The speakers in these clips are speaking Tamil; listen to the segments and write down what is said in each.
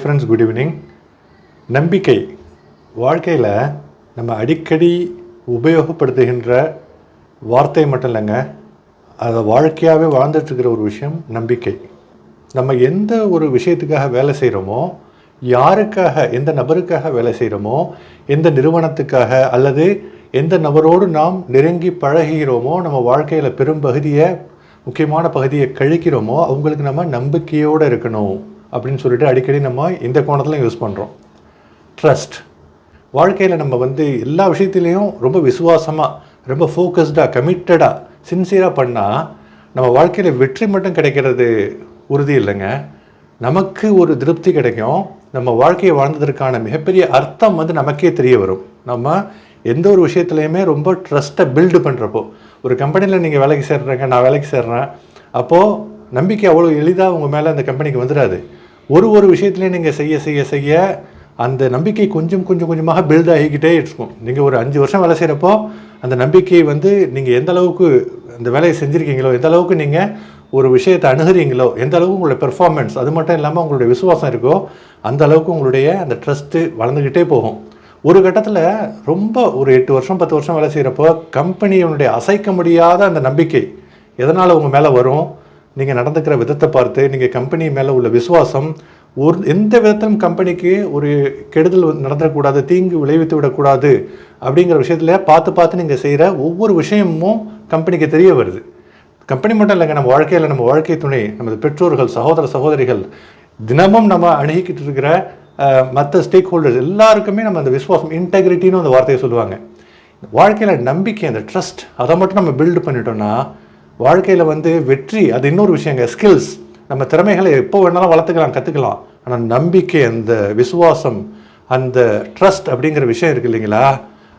ஃப்ரெண்ட்ஸ் குட் ஈவினிங் நம்பிக்கை. வாழ்க்கையில் நம்ம அடிக்கடி உபயோகப்படுத்துகின்ற வார்த்தை மட்டும் இல்லைங்க. அதை வாழ்க்கையாகவே வாழ்ந்துட்டுருக்கிற ஒரு விஷயம் நம்பிக்கை. நம்ம எந்த ஒரு விஷயத்துக்காக வேலை செய்கிறோமோ யாருக்காக எந்த நபருக்காக வேலை செய்கிறோமோ எந்த நிறுவனத்துக்காக அல்லது எந்த நபரோடு நாம் நெருங்கி பழகுகிறோமோ நம்ம வாழ்க்கையில் பெரும் பகுதியை முக்கியமான பகுதியை கழிக்கிறோமோ அவங்களுக்கு நம்ம நம்பிக்கையோடு இருக்கணும். அப்படின்னு சொல்லிட்டு அடிக்கடி நம்ம இந்த கோணத்தில் யூஸ் பண்ணுறோம் ட்ரஸ்ட் வாழ்க்கையில் நம்ம வந்து எல்லா விஷயத்துலேயும் ரொம்ப விசுவாசமாக ரொம்ப ஃபோக்கஸ்டாக கமிட்டடாக சின்சியராக பண்ணால் நம்ம வாழ்க்கையில் வெற்றி மட்டும் கிடைக்கிறது உறுதி இல்லைங்க. நமக்கு ஒரு திருப்தி கிடைக்கும். நம்ம வாழ்க்கையை வாழ்ந்ததற்கான மிகப்பெரிய அர்த்தம் வந்து நமக்கே தெரிய வரும். நம்ம எந்த ஒரு விஷயத்துலையுமே ரொம்ப ட்ரஸ்ட்டை பில்டு பண்ணுறப்போ ஒரு கம்பெனியில் நீங்கள் வேலைக்கு சேர்றீங்க நான் வேலைக்கு சேர்றேன் அப்போது நம்பிக்கை அவ்வளோ எளிதாக உங்கள் மேலே அந்த கம்பெனிக்கு வந்துடாது. ஒரு ஒரு விஷயத்துலையும் நீங்கள் செய்ய செய்ய செய்ய அந்த நம்பிக்கை கொஞ்சம் கொஞ்சம் கொஞ்சமாக பில்ட் ஆகிக்கிட்டே இருக்கும். நீங்கள் ஒரு அஞ்சு வருஷம் வேலை செய்கிறப்போ அந்த நம்பிக்கை வந்து நீங்கள் எந்த அளவுக்கு அந்த வேலையை செஞ்சுருக்கீங்களோ எந்த அளவுக்கு நீங்கள் ஒரு விஷயத்தை அணுகிறீங்களோ எந்த அளவுக்கு உங்களுடைய பெர்ஃபார்மன்ஸ் அது மட்டும் இல்லாமல் உங்களுடைய விசுவாசம் இருக்கோ அந்த அளவுக்கு உங்களுடைய அந்த ட்ரஸ்ட்டு வளர்ந்துக்கிட்டே போகும். ஒரு கட்டத்தில் ரொம்ப ஒரு எட்டு வருஷம் பத்து வருஷம் வேலை செய்கிறப்போ கம்பெனியினுடைய அசைக்க முடியாத அந்த நம்பிக்கை எதனால் உங்கள் மேலே வரும்? நீங்கள் நடந்துக்கிற விதத்தை பார்த்து நீங்கள் கம்பெனி மேலே உள்ள விசுவாசம் ஒரு எந்த விதத்திலும் கம்பெனிக்கு ஒரு கெடுதல் நடந்துடக்கூடாது தீங்கு விளைவித்து விடக்கூடாது அப்படிங்கிற விஷயத்தில் பார்த்து பார்த்து நீங்கள் செய்கிற ஒவ்வொரு விஷயமும் கம்பெனிக்கு தெரிய வருது. கம்பெனி மட்டும் இல்லைங்க நம்ம வாழ்க்கையில் நம்ம வாழ்க்கை துணை நமது பெற்றோர்கள் சகோதர சகோதரிகள் தினமும் நம்ம அணுகிக்கிட்டு இருக்கிற மற்ற ஸ்டேக் ஹோல்டர்ஸ் எல்லாருக்குமே நம்ம அந்த விசுவாசம் இன்டெகிரிட்டின்னு அந்த வார்த்தையை சொல்லுவாங்க. வாழ்க்கையில் நம்பிக்கை அந்த ட்ரஸ்ட் அதை மட்டும் நம்ம பில்டு பண்ணிட்டோம்னா வாழ்க்கையில் வந்து வெற்றி அது இன்னொரு விஷயங்க ஸ்கில்ஸ் நம்ம திறமைகளை எப்போ வேணாலும் வளர்த்துக்கலாம் கற்றுக்கலாம் ஆனால் நம்பிக்கை அந்த விசுவாசம் அந்த ட்ரஸ்ட் அப்படிங்கிற விஷயம் இருக்குது இல்லைங்களா?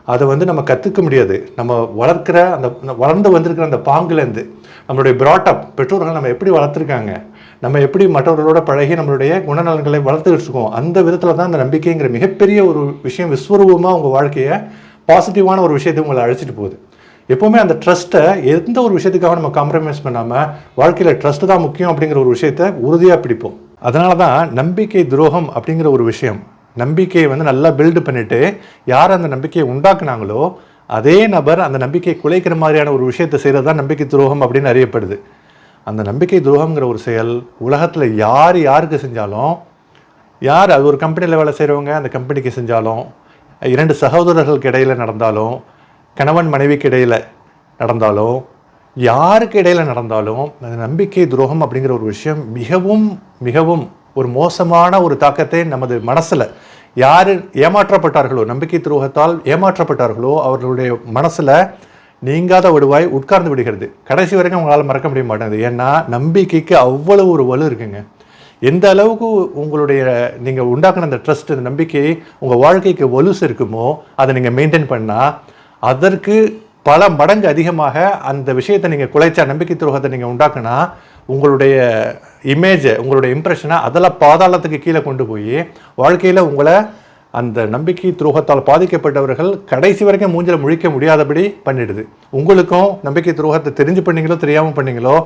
அதை வந்து நம்ம கற்றுக்க முடியாது. நம்ம வளர்க்குற அந்த வளர்ந்து வந்திருக்கிற அந்த பாங்குலேருந்து நம்மளுடைய ப்ராட்டப் பெற்றோர்கள் நம்ம எப்படி வளர்த்துருக்காங்க? நம்ம எப்படி மற்றவர்களோட பழகி நம்மளுடைய குணநலன்களை வளர்த்துக்கிட்டு இருக்கோம்? அந்த விதத்தில் தான் அந்த நம்பிக்கைங்கிற மிகப்பெரிய ஒரு விஷயம் விஸ்வரூபமாக உங்கள் வாழ்க்கையை பாசிட்டிவான ஒரு விஷயத்தை உங்களை அழைச்சிட்டு போகுது. எப்போவுமே அந்த ட்ரஸ்ட்டை எந்த ஒரு விஷயத்துக்காக நம்ம காம்ப்ரமைஸ் பண்ணாமல் வாழ்க்கையில் ட்ரஸ்ட்டு தான் முக்கியம் அப்படிங்கிற ஒரு விஷயத்த உறுதியாக பிடிப்போம். அதனால தான் நம்பிக்கை துரோகம் அப்படிங்கிற ஒரு விஷயம் நம்பிக்கையை வந்து நல்லா பில்டு பண்ணிவிட்டு யார் அந்த நம்பிக்கையை உண்டாக்குனாங்களோ அதே நபர் அந்த நம்பிக்கையை குலைக்கிற மாதிரியான ஒரு விஷயத்தை செய்கிறது தான் நம்பிக்கை துரோகம் அப்படின்னு அறியப்படுது. அந்த நம்பிக்கை துரோகங்கிற ஒரு செயல் உலகத்தில் யார் யாருக்கு செஞ்சாலும் யார் அது ஒரு கம்பெனியில் வேலை செய்கிறவங்க அந்த கம்பெனிக்கு செஞ்சாலும் இரண்டு சகோதரர்களுக்கு இடையில் நடந்தாலும் கணவன் மனைவிக்கு இடையில் நடந்தாலும் யாருக்கு இடையில் நடந்தாலும் அந்த நம்பிக்கை துரோகம் அப்படிங்கிற ஒரு விஷயம் மிகவும் மிகவும் ஒரு மோசமான ஒரு தாக்கத்தை நமது மனசில் யார் ஏமாற்றப்பட்டார்களோ நம்பிக்கை துரோகத்தால் ஏமாற்றப்பட்டார்களோ அவர்களுடைய மனசில் நீங்காத விடுவாய் உட்கார்ந்து விடுகிறது. கடைசி வரைக்கும் உங்களால் மறக்க முடிய மாட்டேங்குது. ஏன்னா நம்பிக்கைக்கு அவ்வளவு ஒரு வலு இருக்குங்க. எந்த அளவுக்கு உங்களுடைய நீங்கள் உண்டாக்குன அந்த ட்ரஸ்ட் அந்த நம்பிக்கை உங்கள் வாழ்க்கைக்கு வலுசு இருக்குமோ அதை நீங்கள் மெயின்டைன் பண்ணால் அதற்கு பல மடங்கு அதிகமாக அந்த விஷயத்தை நீங்கள் குலைச்சா நம்பிக்கை துரோகத்தை நீங்கள் உண்டாக்குனா உங்களுடைய இமேஜை உங்களுடைய இம்ப்ரெஷனை அதெல்லாம் பாதாளத்துக்கு கீழே கொண்டு போய் வாழ்க்கையில் உங்களை அந்த நம்பிக்கை துரோகத்தால் பாதிக்கப்பட்டவர்கள் கடைசி வரைக்கும் மூஞ்சில் முழிக்க முடியாதபடி பண்ணிடுது. உங்களுக்கும் நம்பிக்கை துரோகத்தை தெரிஞ்சு பண்ணீங்களோ தெரியாமல் பண்ணீங்களோ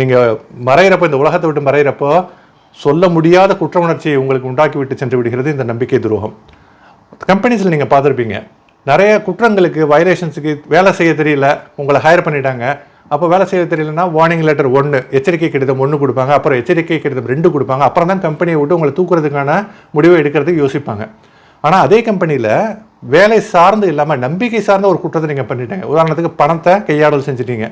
நீங்கள் மறையிறப்போ இந்த உலகத்தை விட்டு மறையிறப்போ சொல்ல முடியாத குற்ற உணர்ச்சியை உங்களுக்கு உண்டாக்கி விட்டு சென்று விடுகிறது இந்த நம்பிக்கை துரோகம். கம்பெனிஸில் நீங்கள் பார்த்துருப்பீங்க. நிறைய குற்றங்களுக்கு வயலேஷன்ஸுக்கு வேலை செய்ய தெரியல உங்களை ஹையர் பண்ணிட்டாங்க. அப்போ வேலை செய்ய தெரியலனா வார்னிங் லெட்டர் ஒன்று எச்சரிக்கை கடிதம் ஒன்று கொடுப்பாங்க. அப்புறம் எச்சரிக்கை கடிதம் ரெண்டு கொடுப்பாங்க. அப்புறம் தான் கம்பெனியை விட்டு உங்களை தூக்குறதுக்கான முடிவை எடுக்கிறதுக்கு யோசிப்பாங்க. ஆனால் அதே கம்பெனியில் வேலை சார்ந்து இல்லாமல் நம்பிக்கை சார்ந்த ஒரு குற்றத்தை நீங்கள் பண்ணிட்டீங்க. உதாரணத்துக்கு பணத்தை கையாடல் செஞ்சிட்டீங்க.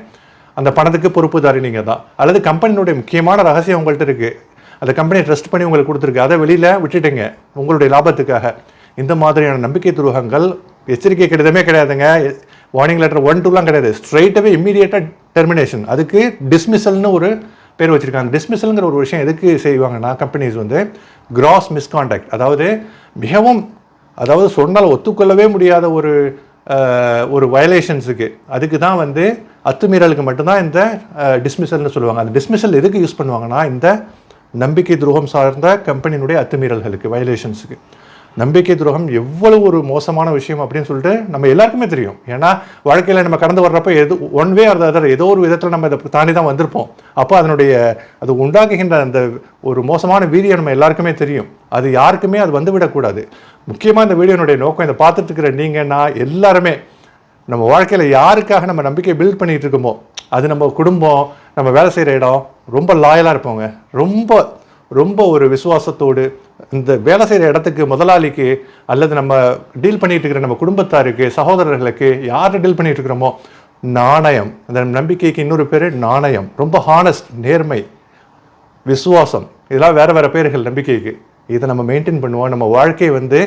அந்த பணத்துக்கு பொறுப்புதாரி நீங்கள் தான். அல்லது கம்பெனியினுடைய முக்கியமான ரகசியம் உங்கள்கிட்ட இருக்குது அந்த கம்பெனியை ட்ரஸ்ட் பண்ணி உங்களுக்கு கொடுத்துருக்கு. அதை வெளியில் விட்டுட்டீங்க உங்களுடைய லாபத்துக்காக. இந்த மாதிரியான நம்பிக்கை துரோகங்கள் எச்சரிக்கை கடிதமே கிடையாதுங்க. வார்னிங் லெட்டர் ஒன் டூலாம் கிடையாது. ஸ்ட்ரைட்டாகவே இம்மீடியட்டாக டெர்மினேஷன் அதுக்கு டிஸ்மிசல்னு ஒரு பேர் வச்சுருக்காங்க. டிஸ்மிசல்ங்கிற ஒரு விஷயம் எதுக்கு செய்வாங்கன்னா கம்பெனிஸ் வந்து கிராஸ் மிஸ்கான்டாக்ட் அதாவது மிகவும் அதாவது சொன்னால் ஒத்துக்கொள்ளவே முடியாத ஒரு ஒரு வயலேஷன்ஸுக்கு அதுக்கு தான் வந்து அத்துமீறலுக்கு மட்டும்தான் இந்த டிஸ்மிசல்னு சொல்லுவாங்க. அந்த டிஸ்மிசல் எதுக்கு யூஸ் பண்ணுவாங்கன்னா இந்த நம்பிக்கை துரோகம் சார்ந்த கம்பெனியினுடைய அத்துமீறல்களுக்கு வயலேஷன்ஸுக்கு நம்பிக்கை துரோகம் எவ்வளவு ஒரு மோசமான விஷயம் அப்படின்னு சொல்லிட்டு நம்ம எல்லாருக்குமே தெரியும். ஏன்னா வாழ்க்கையில் நம்ம கடந்து வர்றப்ப எது ஒன் வே ஆர் அதர் ஏதோ ஒரு விதத்தில் நம்ம இதை தாண்டி தான் வந்திருப்போம். அப்போ அதனுடைய அது உண்டாக்குகின்ற அந்த ஒரு மோசமான வீரியம் நம்ம எல்லாருக்குமே தெரியும். அது யாருக்குமே அது வந்துவிடக்கூடாது முக்கியமாக இந்த வீடியோனுடைய நோக்கம் இதை பார்த்துட்டு இருக்கிற நீங்கள் நான் எல்லாருமே நம்ம வாழ்க்கையில் யாருக்காக நம்ம நம்பிக்கை பில்ட் பண்ணிகிட்டு இருக்கோமோ அது நம்ம குடும்பம் நம்ம வேலை செய்கிற இடம் ரொம்ப லாயலாக இருப்போங்க ரொம்ப ரொம்ப ஒரு விசுவாசத்தோடு இந்த வேலை செய்கிற இடத்துக்கு முதலாளிக்கு அல்லது நம்ம டீல் பண்ணிட்டு இருக்கிற நம்ம குடும்பத்தாருக்கு சகோதரர்களுக்கு யார் டீல் பண்ணிட்டு இருக்கிறோமோ நாணயம். அந்த நம்பிக்கைக்கு இன்னொரு பேர் நாணயம். ரொம்ப ஹானஸ்ட் நேர்மை விசுவாசம். இதெல்லாம் வேறு வேறு பேர்கள் நம்பிக்கைக்கு. இதை நம்ம மெயின்டைன் பண்ணுவோம். நம்ம வாழ்க்கையை வந்து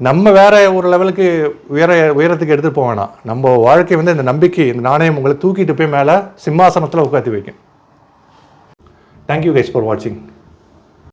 நம்ம வேற ஒரு லெவலுக்கு உயர உயரத்துக்கு எடுத்துகிட்டு போக வேணாம். நம்ம வாழ்க்கை வந்து இந்த நம்பிக்கை இந்த நாணயம் உங்களை தூக்கிட்டு போய் மேலே சிம்மாசனத்தில் உட்காந்து வைக்கும். தேங்க்யூ கைஸ் ஃபார் வாட்சிங்